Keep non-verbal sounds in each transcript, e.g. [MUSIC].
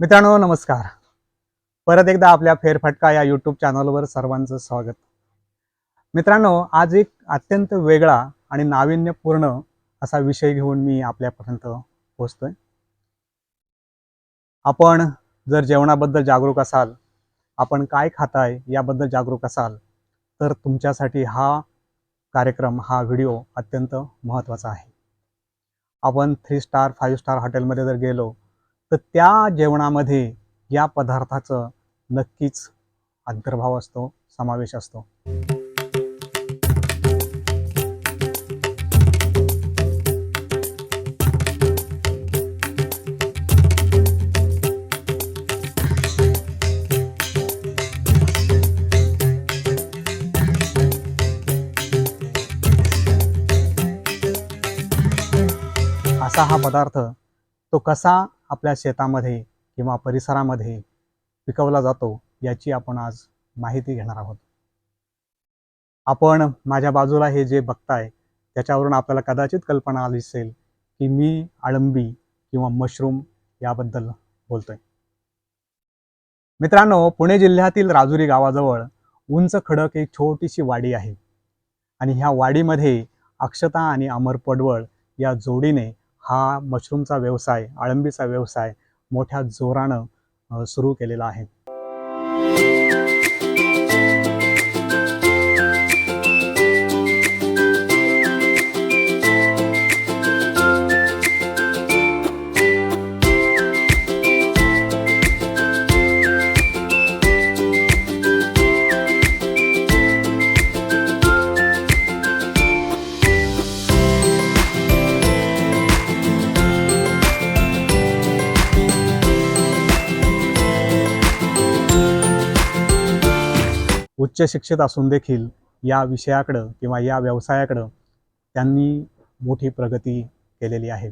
मित्रांनो नमस्कार. परत एकदा आपल्या फेरफटका या यूट्यूब चॅनलवर सर्वांचं स्वागत. मित्रांनो आज एक अत्यंत वेगळा आणि नाविन्यपूर्ण असा विषय घेऊन मी आपल्यापर्यंत पोहोचतोय. आपण जर जेवणाबद्दल जागरूक असाल आपण काय खाताय याबद्दल जागरूक असाल तर तुमच्यासाठी हा कार्यक्रम हा व्हिडिओ अत्यंत महत्त्वाचा आहे. आपण थ्री स्टार फाईव्ह स्टार हॉटेलमध्ये जर गेलो तर त्या जेवणामध्ये या पदार्थाचं नक्कीच अंतर्भाव असतो समावेश असतो. असा हा पदार्थ तो कसा आपल्या शेतामध्ये किंवा परिसरामध्ये पिकवला जातो याची आपण आज माहिती घेणार आहोत. आपण माझ्या बाजूला हे जे बघताय त्याच्यावरून आपल्याला कदाचित कल्पना आली असेल की मी आळंबी किंवा मशरूम याबद्दल बोलतोय. मित्रांनो पुणे जिल्ह्यातील राजुरी गावाजवळ उंच खडक एक छोटीशी वाडी आहे. आणि ह्या वाडीमध्ये अक्षता आणि अमर पडवळ या जोडीने हा मशरूमचा व्यवसाय आळंबीचा व्यवसाय मोठ्या जोरानं सुरू केलेला आहे. उच्च शिक्षित असून देखील या विषयाकडं किंवा या व्यवसायाकडं त्यांनी मोठी प्रगती केलेली आहे.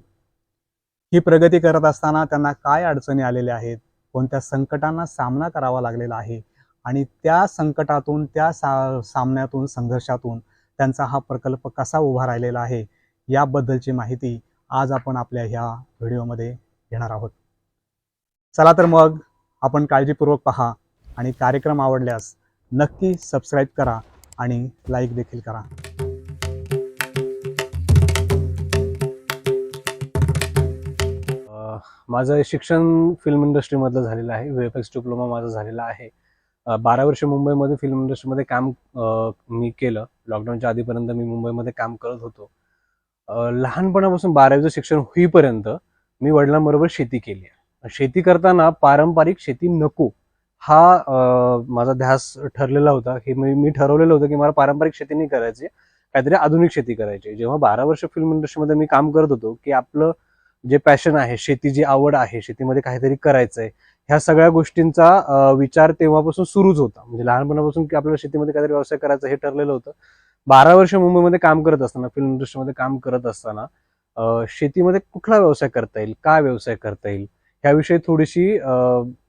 ही प्रगती करत असताना त्यांना काय अडचणी आलेल्या आहेत? कोणत्या संकटांना सामना करावा लागलेला आहे? आणि त्या संकटातून त्या सा सामन्यातून संघर्षातून त्यांचा हा प्रकल्प कसा उभा राहिलेला आहे? याबद्दलची माहिती आज आपण आपल्या ह्या व्हिडिओमध्ये घेणार आहोत. चला तर मग आपण काळजीपूर्वक पहा आणि कार्यक्रम आवडल्यास नक्की सबस्क्राईब करा आणि लाईक देखील करा. माझं शिक्षण फिल्म इंडस्ट्रीमधलं झालेलं आहे. व्ही एफ एक्स डिप्लोमा माझा झालेला आहे. बारा वर्ष मुंबईमध्ये फिल्म इंडस्ट्रीमध्ये काम मी केलं. लॉकडाऊनच्या आधीपर्यंत मी मुंबईमध्ये काम करत होतो. लहानपणापासून बारावीचं शिक्षण होईपर्यंत मी वडिलांबरोबर शेती केली आहे. शेती करताना पारंपरिक शेती नको. हा माझा ध्यास ठरलेला होता की मी मी ठरवलेलं होतं की मला पारंपरिक शेती नाही करायची काहीतरी आधुनिक शेती करायची. जेव्हा बारा वर्ष फिल्म इंडस्ट्रीमध्ये मी काम करत होतो की आपलं जे पॅशन आहे शेती जी आवड आहे शेतीमध्ये काहीतरी करायचंय ह्या सगळ्या गोष्टींचा विचार तेव्हापासून सुरूच होता. म्हणजे लहानपणापासून की आपल्याला शेतीमध्ये काहीतरी व्यवसाय करायचा हे ठरलेलं होतं. बारा वर्ष मुंबईमध्ये काम करत असताना फिल्म इंडस्ट्रीमध्ये काम करत असताना शेतीमध्ये कुठला व्यवसाय करता येईल? काय व्यवसाय करता येईल? ह्याविषयी थोडीशी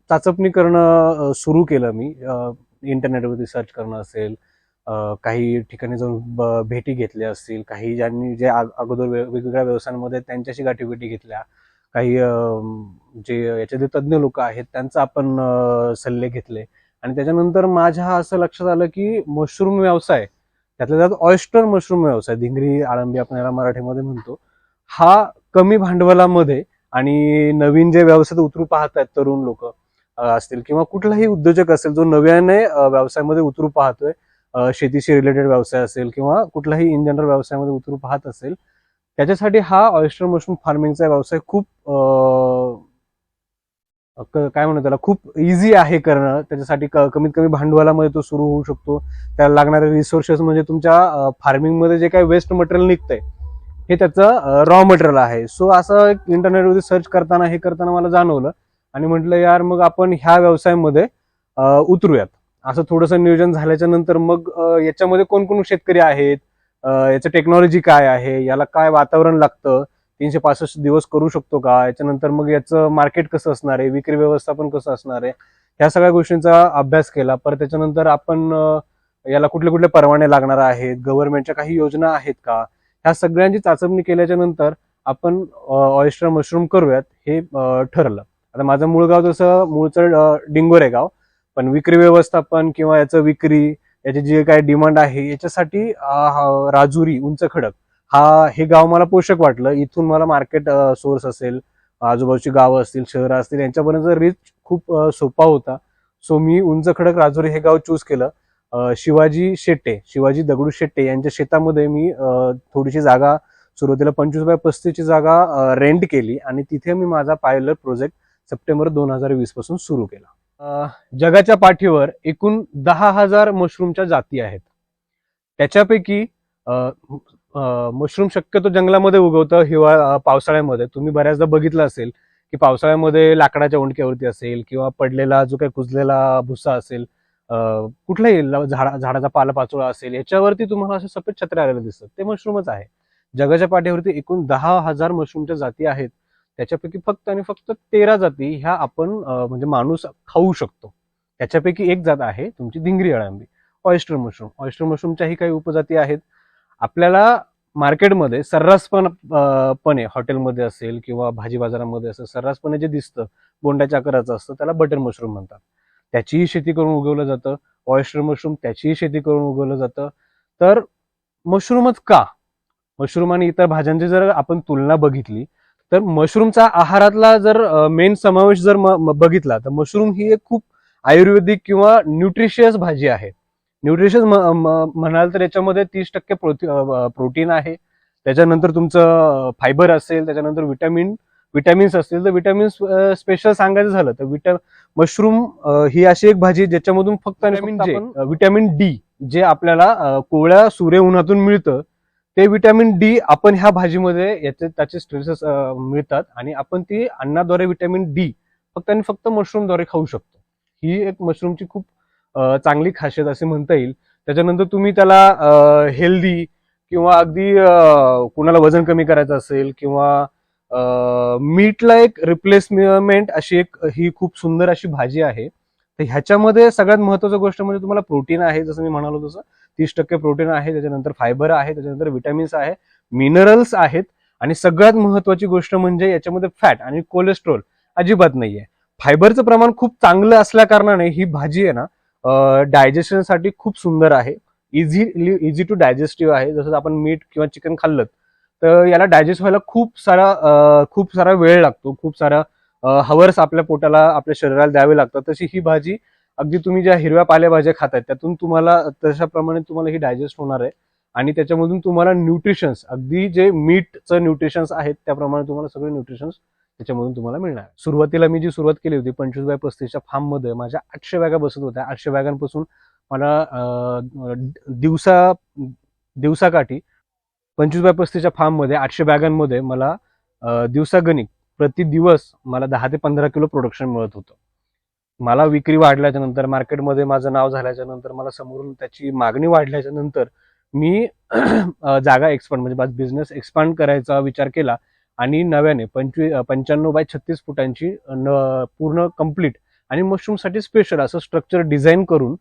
चाचपणी करणं सुरू केलं मी. इंटरनेटवरती सर्च करणं असेल काही ठिकाणी जाऊन भेटी घेतल्या असतील काही ज्यांनी जे अगोदर वेगवेगळ्या व्यवसायांमध्ये त्यांच्याशी गाठीभेटी घेतल्या काही अम, जे याच्यातले तज्ज्ञ लोक आहेत त्यांचा आपण सल्ले घेतले. आणि त्याच्यानंतर माझ्या असं लक्षात आलं की मशरूम व्यवसाय त्यातल्या त्यात ऑयस्टर मशरूम व्यवसाय धिंगरी आळंबी आपण याला मराठीमध्ये म्हणतो हा कमी भांडवलामध्ये आणि नवीन जे व्यवसायात उतरू पाहत आहेत तरुण लोक असतील किंवा कुठलाही उद्योजक असेल जो नव्याने व्यवसायामध्ये उतरू पाहतोय शेतीशी रिलेटेड व्यवसाय असेल किंवा कुठलाही इन जनरल व्यवसायामध्ये उतरू पाहत असेल त्याच्यासाठी हा ऑयस्टर मशरूम फार्मिंगचा व्यवसाय खूप काय म्हणतो त्याला खूप इझी आहे करणं. त्याच्यासाठी कमीत कमी भांडवलामध्ये तो सुरू होऊ शकतो. त्याला लागणारे रिसोर्सेस म्हणजे तुमच्या फार्मिंगमध्ये जे काही वेस्ट मटेरियल निघतंय हे त्याचं रॉ मटेरियल आहे. सो असं इंटरनेटवरती सर्च करताना हे करताना मला जाणवलं आणि म्हटलं यार मग आपण ह्या व्यवसायामध्ये उतरूयात. असं थोडंसं नियोजन झाल्याच्यानंतर मग याच्यामध्ये कोण कोण शेतकरी आहेत? याचं टेक्नॉलॉजी काय आहे? याला काय वातावरण लागतं? तीनशे पासष्ट दिवस करू शकतो का? याच्यानंतर मग याचं मार्केट कसं असणार आहे? विक्री व्यवस्थापन कसं असणार आहे? ह्या सगळ्या गोष्टींचा अभ्यास केला. परत त्याच्यानंतर आपण याला कुठले कुठले परवाने लागणार आहेत? गव्हर्नमेंटच्या काही योजना आहेत का? ह्या सगळ्यांची चाचपणी केल्याच्यानंतर आपण ऑयस्टर मशरूम करूयात हे ठरलं. आता माझं मूळ गाव तसं मूळचं डिंगोर डिंगोरे गाव पण विक्री व्यवस्थापन किंवा याचं विक्री याची जी काय डिमांड आहे याच्यासाठी राजुरी उंच खडक हा हे गाव मला पोषक वाटलं. इथून मला मार्केट सोर्स असेल आजूबाजूची गावं असतील शहरं असतील यांच्यापर्यंत रीच खूप सोपा होता. सो मी उंच खडक राजुरी हे गाव चूज केलं. शिवाजी शेट्टे शिवाजी दगडू शेट्टे यांच्या शेतामध्ये मी थोडीशी जागा सुरुवातीला पंचवीस बाय पस्तीसची जागा रेंट केली आणि तिथे मी माझा पायलट प्रोजेक्ट सप्टेंबर दोन हजार वीसपासून सुरू केला. जगाच्या पाठीवर एकूण दहा हजार मशरूमच्या जाती आहेत. त्याच्यापैकी मशरूम शक्यतो जंगलामध्ये उगवतं हिवाळा पावसाळ्यामध्ये. तुम्ही बऱ्याचदा बघितलं असेल की पावसाळ्यामध्ये लाकडाच्या उंडक्यावरती असेल किंवा पडलेला जो काही कुजलेला भुसा असेल कुठलाही झाडा झाडाचा पालापाचोळा असेल याच्यावरती तुम्हाला असे सफेद छत्रे आलेले दिसतात. ते मशरूमच आहे. जगाच्या पाठीवरती एकूण दहा हजार मशरूमच्या जाती आहेत. त्याच्यापैकी फक्त आणि फक्त तेरा जाती ह्या आपण म्हणजे माणूस खाऊ शकतो. त्याच्यापैकी एक जात आहे तुमची धिंगरी अळंबी ऑयस्टर मशरूम. ऑयस्टर मशरूमच्याही काही उपजाती आहेत. आपल्याला मार्केटमध्ये सर्रासपण पणे हॉटेलमध्ये असेल किंवा भाजी बाजारामध्ये असेल सर्रासपणे जे दिसतं बोंडाच्या आकाराचं असतं त्याला बटर मशरूम म्हणतात. त्याचीही शेती करून उगवलं जातं. ऑयस्टर मशरूम त्याचीही शेती करून उगवलं जातं. तर मशरूमच का? मशरूम आणि इतर भाज्यांची जर आपण तुलना बघितली तर मशरूमचा आहारातला जर मेन समावेश जर बघितला तर मशरूम ही एक खूप आयुर्वेदिक किंवा न्यूट्रिशियस भाजी आहे. न्यूट्रिशियस म्हणाल तर याच्यामध्ये तीस टक्के प्रोटीन आहे. त्याच्यानंतर तुमचं फायबर असेल त्याच्यानंतर विटॅमिन विटॅमिन्स असतील तर विटॅमिन्स स्पेशल सांगायचं झालं तर विटॅ मशरूम ही अशी एक भाजी ज्याच्यामधून फक्त विटॅमिन डी जे आपल्याला कोवळ्या सूर्य उन्हातून मिळतं ते विटॅमिन डी आपण ह्या भाजीमध्ये याचे त्याचे स्ट्रेसेस मिळतात आणि आपण ती अन्नाद्वारे विटॅमिन डी फक्त आणि फक्त मशरूमद्वारे खाऊ शकतो. ही एक मशरूमची खूप चांगली खासियत असे म्हणता येईल. त्याच्यानंतर तुम्ही त्याला हेल्दी किंवा अगदी कुणाला वजन कमी करायचं असेल किंवा मीटला एक रिप्लेसमेंट अशी एक ही खूप सुंदर अशी भाजी आहे. तर ह्याच्यामध्ये सगळ्यात महत्वाची गोष्ट म्हणजे तुम्हाला प्रोटीन आहे जसं मी म्हणालो तसं तीस टक्के प्रोटीन आहे त्याच्यानंतर फायबर आहे त्याच्यानंतर विटॅमिन्स आहे मिनरल्स आहेत आणि सगळ्यात महत्वाची गोष्ट म्हणजे याच्यामध्ये फॅट आणि कोलेस्ट्रॉल अजिबात नाहीये. फायबरचं प्रमाण खूप चांगलं असल्या कारणाने ही भाजी आहे ना डायजेशनसाठी खूप सुंदर आहे. इझी इझी टू डायजेस्टिव्ह आहे. जसं आपण मीठ किंवा चिकन खाल्लं तर याला डायजेस्ट व्हायला खूप सारा खूप सारा वेळ लागतो खूप सारा हवर्स आपल्या पोटाला आपल्या शरीराला द्यावे लागतात. तशी ही भाजी अगदी तुम्ही ज्या हिरव्या पालेभाज्या खाताय त्यातून तुम्हाला तशाप्रमाणे तुम्हाला ही डायजेस्ट होणार आहे. आणि त्याच्यामधून तुम्हाला न्यूट्रिशन्स अगदी जे मीटचं न्यूट्रिशन्स आहेत त्याप्रमाणे तुम्हाला सगळे न्यूट्रिशन्स त्याच्यामधून तुम्हाला मिळणार सुरुवातीला मी जी सुरुवात केली होती पंचवीस बाय पस्तीसच्या फार्ममध्ये माझ्या आठशे बॅगा बसत होत्या. आठशे बॅगांपासून मला दिवसा दिवसाकाठी पंचवीस बाय पस्तीसच्या फार्ममध्ये आठशे बॅगांमध्ये मला दिवसागणिक प्रति दिवस मला दहा ते पंधरा किलो प्रोडक्शन मिळत होतं. मला विक्री वाढल्याच्या नंतर मार्केटमध्ये माझं नाव झाल्याच्यानंतर मला समोरून त्याची मागणी वाढल्याच्या नंतर मी जागा एक्सपांड म्हणजे बिझनेस एक्सपांड करायचा विचार केला आणि नव्याने पंचवीस पंच्याण्णव बाय छत्तीस फुटांची न- पूर्ण कंप्लीट आणि मशरूमसाठी स्पेशल असं स्ट्रक्चर डिझाईन करून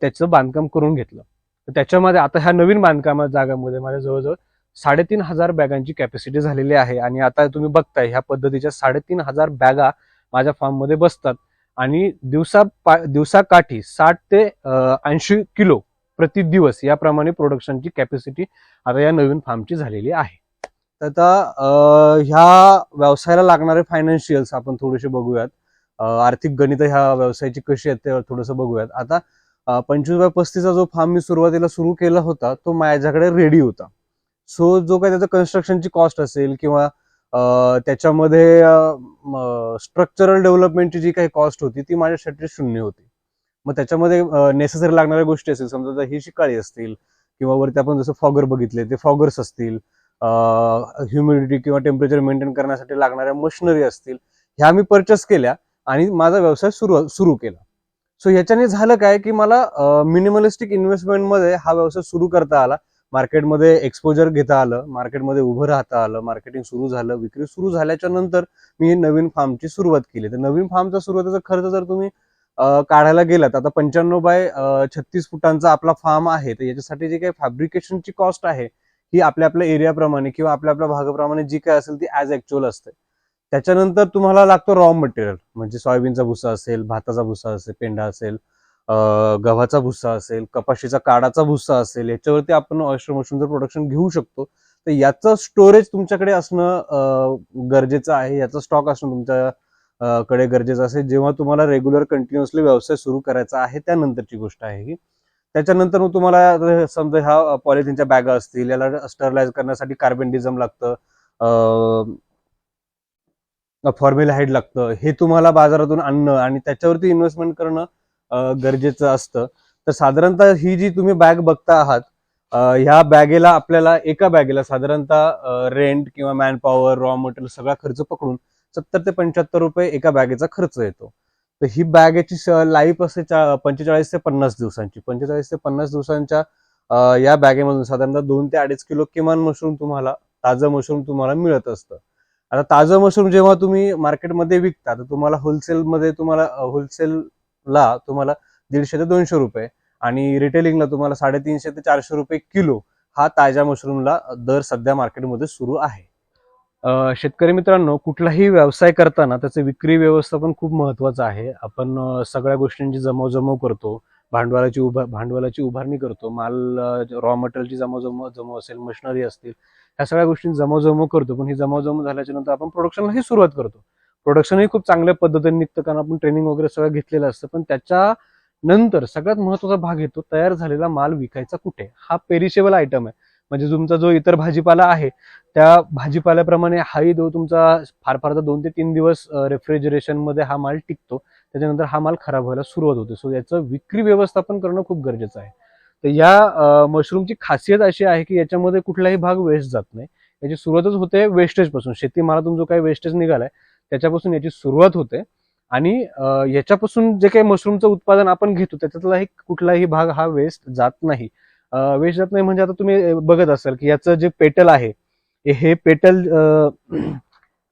त्याचं बांधकाम करून घेतलं. तर त्याच्यामध्ये आता ह्या नवीन बांधकामा जागामध्ये माझ्या जवळजवळ साडेतीन हजार बॅगांची कॅपॅसिटी झालेली आहे आणि आता तुम्ही बघताय ह्या पद्धतीच्या साडेतीन हजार बॅगा माझ्या फार्ममध्ये बसतात. आणि दिवसा पा- दिवसाकाठी साठ ते ऐंशी किलो प्रति दिवस याप्रमाणे प्रोडक्शनची कॅपॅसिटी आता या नवीन फार्मची झालेली आहे. तर आता ह्या व्यवसायाला लागणारे फायनान्शियल्स आपण थोडेसे बघूयात. आर्थिक गणित ह्या व्यवसायाची कशी आहेत ते थोडंसं बघूयात. आता पंचवीस बाय पस्तीसचा जो फार्म मी सुरुवातीला सुरू केला होता तो माझ्याकडे रेडी होता. सो जो काही त्याचं कन्स्ट्रक्शनची कॉस्ट असेल किंवा त्याच्यामध्ये स्ट्रक्चरल डेव्हलपमेंटची जी काही कॉस्ट होती ती माझ्यासाठी शून्य होती. मग त्याच्यामध्ये नेसेसरी लागणाऱ्या गोष्टी असतील समजा आता ही शिकाळी असतील किंवा वरती आपण जसं फॉगर बघितले ते फॉगर्स असतील ह्युमिडिटी किंवा टेम्परेचर मेंटेन करण्यासाठी लागणाऱ्या मशिनरी असतील ह्या मी परचेस केल्या आणि माझा व्यवसाय सुरू सुरू केला. सो ह्याच्याने झालं काय की मला मिनिमलिस्टिक इन्व्हेस्टमेंटमध्ये हा व्यवसाय सुरू करता आला. मार्केटमध्ये एक्सपोजर घेता आलं मार्केटमध्ये उभं राहता आलं मार्केटिंग सुरू झालं विक्री सुरू झाल्याच्यानंतर मी नवीन फार्मची सुरुवात केली. तर नवीन फार्मचा सुरुवातीचा खर्च जर तुम्ही काढायला गेलात आता पंच्याण्णव बाय छत्तीस फुटांचा आपला फार्म आहे तर याच्यासाठी जी काही फॅब्रिकेशनची कॉस्ट आहे ही आपल्या आपल्या एरियाप्रमाणे किंवा आपल्या आपल्या भागाप्रमाणे जी काय असेल ती ॲज ऍक्च्युअल असते. त्याच्यानंतर तुम्हाला लागतो रॉ मटेरियल म्हणजे सोयाबीनचा भुसा असेल भाताचा भुसा असेल पेंडा असेल गव्हाचा भुसा असेल कपाशीचा काडाचा भुसा असेल याच्यावरती आपण ऑयस्टर मशरूमचं प्रोडक्शन घेऊ शकतो. तर याचं स्टोरेज तुमच्याकडे असणं गरजेचं आहे याचा स्टॉक असणं तुमच्या कडे गरजेचं असेल. जेव्हा तुम्हाला रेग्युलर कंटिन्युअसली व्यवसाय सुरू करायचा आहे त्यानंतरची गोष्ट आहे ही. त्याच्यानंतर मग तुम्हाला समजा ह्या पॉलिथिनच्या बॅगा असतील याला स्टरलाइज करण्यासाठी कार्बन डिझम लागतं फॉर्म्युलाहाईड लागतं हे तुम्हाला बाजारातून आणणं आणि त्याच्यावरती इन्व्हेस्टमेंट करणं गरजेचं असतं. तर साधारणतः ही जी तुम्ही बॅग बघता आहात ह्या बॅगेला आपल्याला एका बॅगेला साधारणतः रेंट किंवा मॅन पॉवर रॉ मटेरियल सगळा खर्च पकडून सत्तर ते पंच्याहत्तर रुपये एका बॅगेचा खर्च येतो. तर ही बॅगेची लाईफ असते पंचेचाळीस ते पन्नास दिवसांची पंचेचाळीस ते पन्नास दिवसांच्या या बॅगेमधून साधारणतः दोन ते अडीच किलो किमान मशरूम तुम्हाला ताजं मशरूम तुम्हाला मिळत असतं. आता ताजं मशरूम जेव्हा तुम्ही मार्केटमध्ये विकता तर तुम्हाला होलसेलमध्ये तुम्हाला होलसेल ला तुम्हाला दीडशे ते दोनशे रुपये आणि रिटेलिंगला तुम्हाला साडेतीनशे ते चारशे रुपये किलो हा ताज्या मशरूमला दर सध्या मार्केटमध्ये सुरू आहे. शेतकरी मित्रांनो कुठलाही व्यवसाय करताना त्याचं विक्री व्यवस्थापन खूप महत्वाचं आहे. आपण सगळ्या गोष्टींची जमवजमव करतो. भांडवलाची उभा भांडवलाची उभारणी करतो. माल रॉ मटेरियलची जमवजमव जमव असेल मशिनरी असतील ह्या सगळ्या गोष्टी जमवजमव करतो. पण ही जमवजमव झाल्याच्यानंतर आपण प्रोडक्शनलाही सुरुवात करतो. प्रोडक्शनही खूप चांगल्या पद्धतीने निघतं कारण आपण ट्रेनिंग वगैरे सगळं घेतलेलं असतं. पण त्याच्या नंतर सगळ्यात महत्त्वाचा भाग येतो तयार झालेला माल विकायचा कुठे? हा पेरिशेबल आयटम आहे. म्हणजे तुमचा जो इतर भाजीपाला आहे त्या भाजीपाल्याप्रमाणे हाही दो तुमचा फार फार तर दोन ते तीन दिवस रेफ्रिजरेशनमध्ये हा माल टिकतो. त्याच्यानंतर हा माल खराब व्हायला सुरुवात होते. सो याचं विक्री व्यवस्थापन करणं खूप गरजेचं आहे. तर या मशरूमची खासियत अशी आहे की याच्यामध्ये कुठलाही भाग वेस्ट जात नाही. याची सुरुवातच होते वेस्टेजपासून. शेतीमालातून जो काही वेस्टेज निघालाय त्याच्यापासून याची सुरुवात होते. आणि याच्यापासून जे काही मशरूमचं उत्पादन आपण घेतो त्याच्यातला एक कुठलाही भाग हा वेस्ट जात नाही. वेस्ट जात नाही म्हणजे आता तुम्ही बघत असाल की याचं जे पेटल आहे हे- पेटल [CLEARS THROAT]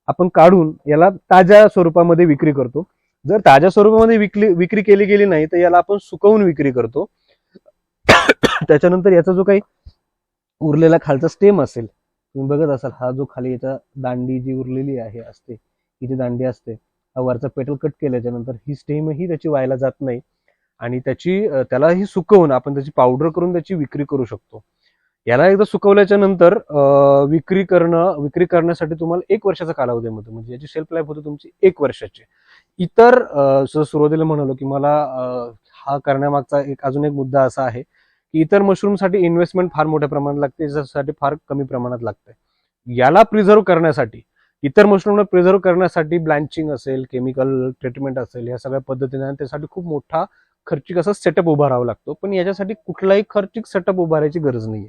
आपण काढून याला ताज्या स्वरूपामध्ये विक्री करतो. जर ताज्या स्वरूपामध्ये विकली विक्री केली गेली नाही तर याला आपण सुकवून विक्री करतो. [CLEARS THROAT] त्याच्यानंतर याचा जो काही उरलेला खालचा स्टेम असेल तुम्ही बघत असाल हा जो खाली याचा दांडी जी उरलेली आहे असते ही जी दांडी असते. वरचा पेटल कट केल्याच्यानंतर ही स्टेमही त्याची व्हायला जात नाही. आणि त्याची त्यालाही सुकवून आपण त्याची पावडर करून त्याची विक्री करू शकतो. याला एकदा सुकवल्याच्या नंतर विक्री करणं विक्री करण्यासाठी तुम्हाला एक वर्षाचा कालावधी मिळतो. म्हणजे याची सेल्फ लाईफ होते तुमची एक वर्षाची. इतर सुरुवातीला म्हणालो की मला हा करण्यामागचा एक अजून एक मुद्दा असा आहे की इतर मशरूमसाठी इन्व्हेस्टमेंट फार मोठ्या प्रमाणात लागते याच्यासाठी फार कमी प्रमाणात लागते. याला प्रिझर्व करण्यासाठी इतर मशरूमला प्रिझर्व करण्यासाठी ब्लँचिंग असेल केमिकल ट्रीटमेंट असेल या सगळ्या पद्धतीने आणि त्यासाठी खूप मोठा खर्चिक असा सेटअप उभारावा लागतो. पण याच्यासाठी कुठलाही खर्चिक सेटअप उभारायची गरज नाहीये.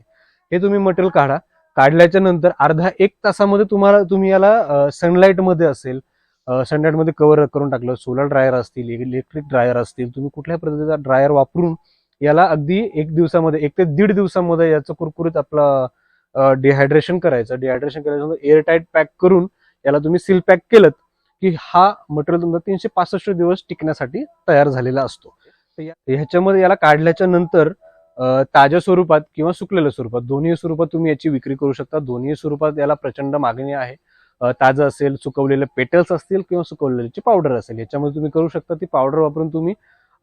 हे तुम्ही मटेरियल काढा. काढल्याच्या नंतर अर्धा एक तासामध्ये तुम्हाला तुम्ही याला सनलाईटमध्ये असेल सनलाईटमध्ये कव्हर करून टाकलं सोलर ड्रायर असतील इलेक्ट्रिक ड्रायर असतील तुम्ही कुठल्याही पद्धतीचा ड्रायर वापरून याला अगदी एक दिवसामध्ये एक ते दीड दिवसामध्ये याचं कुरकुरीत आपलं डिहायड्रेशन करायचं. डिहायड्रेशन करायचं एअरटाईट पॅक करून याला तुम्ही सील पॅक केलं की हा मटेरियल तुमचा तीनशे पासष्ट दिवस टिकण्यासाठी तयार झालेला असतो. ह्याच्यामध्ये याला काढल्याच्या नंतर ताज्या स्वरूपात किंवा सुकलेल्या स्वरूपात दोन्ही स्वरूपात तुम्ही याची विक्री करू शकता. दोन्ही स्वरूपात याला प्रचंड मागणी आहे. ताजं असेल सुकवलेले पेटल्स असतील किंवा सुकवलेल्याची पावडर असेल याच्यामध्ये तुम्ही करू शकता. ती पावडर वापरून तुम्ही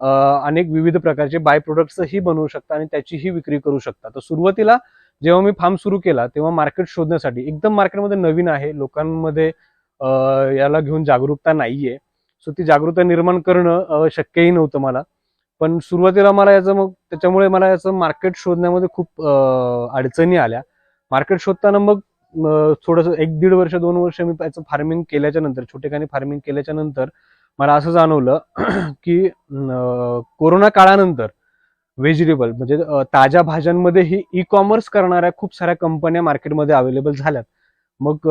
अनेक विविध प्रकारचे बाय प्रोडक्ट्सही बनवू शकता आणि त्याचीही विक्री करू शकता. तर सुरुवातीला जेव्हा मी फार्म सुरू केला तेव्हा मार्केट शोधण्यासाठी एकदम मार्केटमध्ये नवीन आहे लोकांमध्ये याला घेऊन जागरूकता नाहीये. सो ती जागरूकता निर्माण करणं शक्यही नव्हतं मला. पण सुरुवातीला मला याचं मग त्याच्यामुळे मला याचं मार्केट शोधण्यामध्ये खूप अडचणी आल्या. मार्केट शोधताना मग थोडस एक दीड वर्ष दोन वर्ष मी त्याचं फार्मिंग केल्याच्यानंतर छोटेखानी फार्मिंग केल्याच्यानंतर मला असं जाणवलं [CLEARS THROAT] की कोरोना काळानंतर व्हेजिटेबल म्हणजे ताज्या भाज्यांमध्ये ही ई कॉमर्स करणाऱ्या खूप साऱ्या कंपन्या मार्केटमध्ये अवेलेबल झाल्यात. मग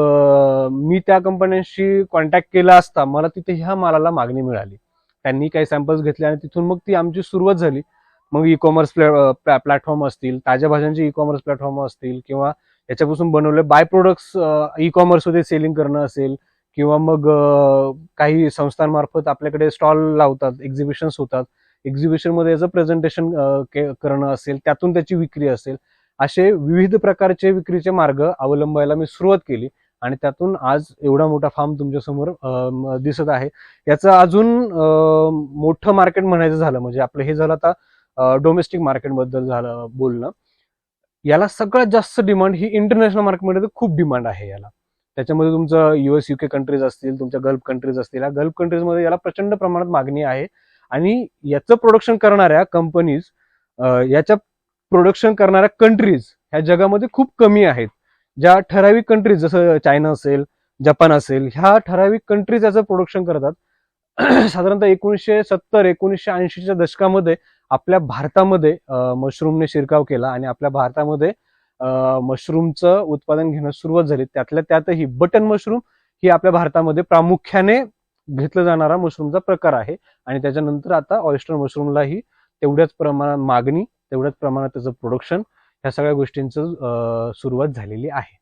मी त्या कंपन्यांशी कॉन्टॅक्ट केला असता मला तिथे ह्या मालाला मागणी मिळाली. त्यांनी काही सॅम्पल्स घेतले आणि तिथून मग ती आमची सुरुवात झाली. मग ई कॉमर्स प्लॅटफॉर्म असतील ताज्या भाज्यांचे ई कॉमर्स प्लॅटफॉर्म असतील किंवा याच्यापासून बनवले बाय प्रोडक्ट्स ई कॉमर्समध्ये सेलिंग करणं असेल किंवा मग काही संस्थांमार्फत आपल्याकडे स्टॉल लावतात एक्झिबिशन्स होतात एक्झिबिशनमध्ये याचं प्रेझेंटेशन करणं असेल त्यातून त्याची विक्री असेल असे विविध प्रकारचे विक्रीचे मार्ग अवलंबायला मी सुरुवात केली आणि त्यातून आज एवढा मोठा फार्म तुमच्यासमोर दिसत आहे. याचं अजून मोठं मार्केट म्हणायचं झालं म्हणजे आपलं हे झालं आता डोमेस्टिक मार्केटबद्दल झालं बोलणं. याला सगळ्यात जास्त डिमांड ही इंटरनॅशनल मार्केटमध्ये तर खूप डिमांड आहे याला. त्याच्यामध्ये तुमचं युएस युके कंट्रीज असतील तुमच्या गल्फ कंट्रीज असतील. या गल्फ कंट्रीजमध्ये याला प्रचंड प्रमाणात मागणी आहे. आणि याचं प्रोडक्शन करणाऱ्या कंपनीज याच्या प्रोडक्शन करणाऱ्या कंट्रीज ह्या जगामध्ये खूप कमी आहेत. ज्या ठराविक कंट्रीज जसं चायना असेल जपान असेल ह्या ठराविक कंट्रीज याचं प्रोडक्शन करतात. [CLEARS THROAT] साधारणतः एकोणीसशे सत्तर एकोणीसशे ऐंशीच्या दशकामध्ये आपल्या भारतामध्ये मशरूमने शिरकाव केला आणि आपल्या भारतामध्ये मशरूमचं उत्पादन घेण्यास सुरुवात झाली. त्यातल्या त्यातही बटन मशरूम ही आपल्या भारतामध्ये प्रामुख्याने घेतला जाणारा मशरूमचा प्रकार आहे. आणि त्याच्यानंतर आता ऑयस्टर मशरूमलाही तेवढ्याच प्रमाणात मागणी तेवढ्याच प्रमाणात त्याचं प्रोडक्शन ह्या सगळ्या गोष्टींचं सुरुवात झालेली आहे.